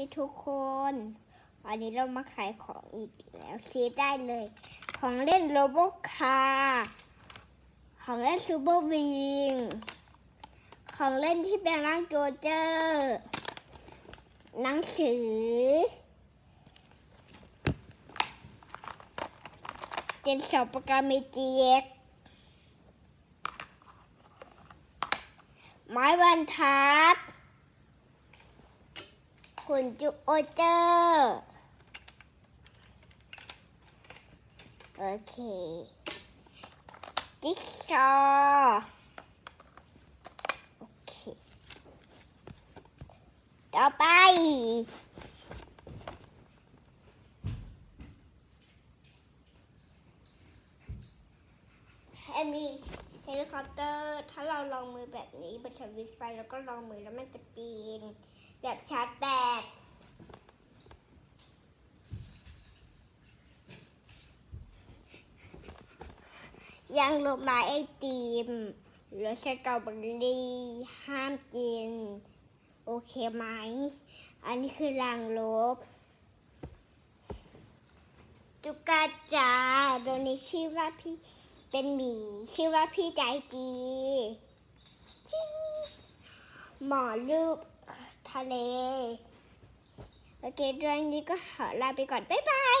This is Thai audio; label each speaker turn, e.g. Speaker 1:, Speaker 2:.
Speaker 1: ดีทุกคนวันนี้เรามาขายของอีกแล้วซื้อได้เลย ของเล่นโรบอคาร์ของเล่นซูเปอร์วิงของเล่นที่เป็นร่างโจเจอร์หนังสือเจนสอบปากกาเมจิกไม้บรรทัด ขุนจุโอเจอร์โอเคจิ๊กซอว์โอเค ต่อไปให้มีเฮลิคอปเตอร์ ถ้าเราลองมือแบบนี้บนสวิตไฟแล้วก็ลองมือแล้วมันจะปีน แบบชาร์จแบต ยังลงมาไอติมหรือสตรอเบอรี่ห้ามกิน โอเคไหม อันนี้คือรางลบตุกาจาโดนี้ชื่อว่าพี่เป็นหมี ชื่อว่าพี่ใจดีหมอรูปทะเล โอเคเรื่องนี้ก็ขอลาไปก่อน บ๊ายบาย